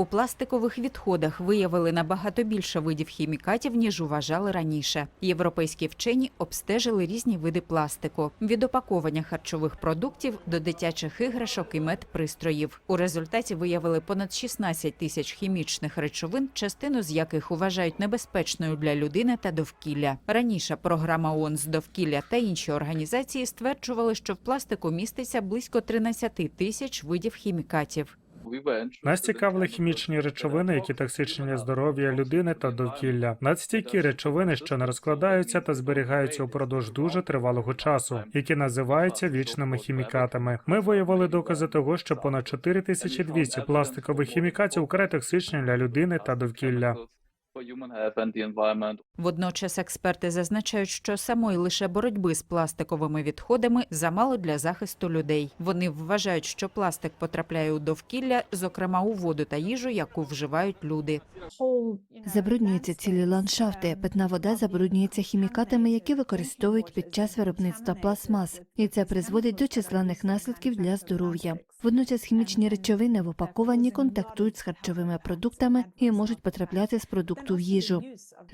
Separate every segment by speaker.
Speaker 1: У пластикових відходах виявили набагато більше видів хімікатів, ніж вважали раніше. Європейські вчені обстежили різні види пластику від опаковання харчових продуктів до дитячих іграшок і медпристроїв. У результаті виявили понад 16 тисяч хімічних речовин, частину з яких вважають небезпечною для людини та довкілля. Раніше програма ООН з довкілля та інші організації стверджували, що в пластику міститься близько 13 тисяч видів хімікатів.
Speaker 2: Нас цікавили хімічні речовини, які токсичні для здоров'я людини та довкілля. Надстійкі речовини, що не розкладаються та зберігаються упродовж дуже тривалого часу, які називаються вічними хімікатами. Ми виявили докази того, що понад 4200 пластикових хімікатів вкрай токсичні для людини та довкілля.
Speaker 1: Водночас експерти зазначають, що самої лише боротьби з пластиковими відходами замало для захисту людей. Вони вважають, що пластик потрапляє у довкілля, зокрема у воду та їжу, яку вживають люди.
Speaker 3: Забруднюються цілі ландшафти. Питна вода забруднюється хімікатами, які використовують під час виробництва пластмас, і це призводить до численних наслідків для здоров'я. Водночас хімічні речовини в упакуванні контактують з харчовими продуктами і можуть потрапляти з продукту в їжу.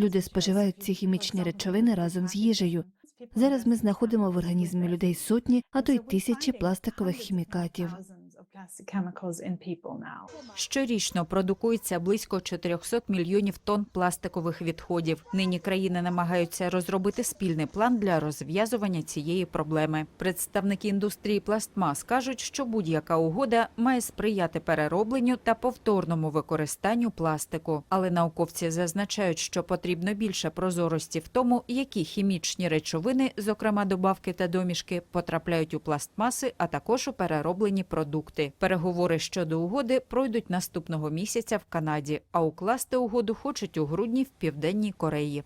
Speaker 3: Люди споживають ці хімічні речовини разом з їжею. Зараз ми знаходимо в організмі людей сотні, а то й тисячі пластикових хімікатів.
Speaker 1: Щорічно продукується близько 400 мільйонів тонн пластикових відходів. Нині країни намагаються розробити спільний план для розв'язування цієї проблеми. Представники індустрії пластмас кажуть, що будь-яка угода має сприяти переробленню та повторному використанню пластику. Але науковці зазначають, що потрібно більше прозорості в тому, які хімічні речовини, зокрема добавки та домішки, потрапляють у пластмаси, а також у перероблені продукти. Переговори щодо угоди пройдуть наступного місяця в Канаді, а укласти угоду хочуть у грудні в Південній Кореї.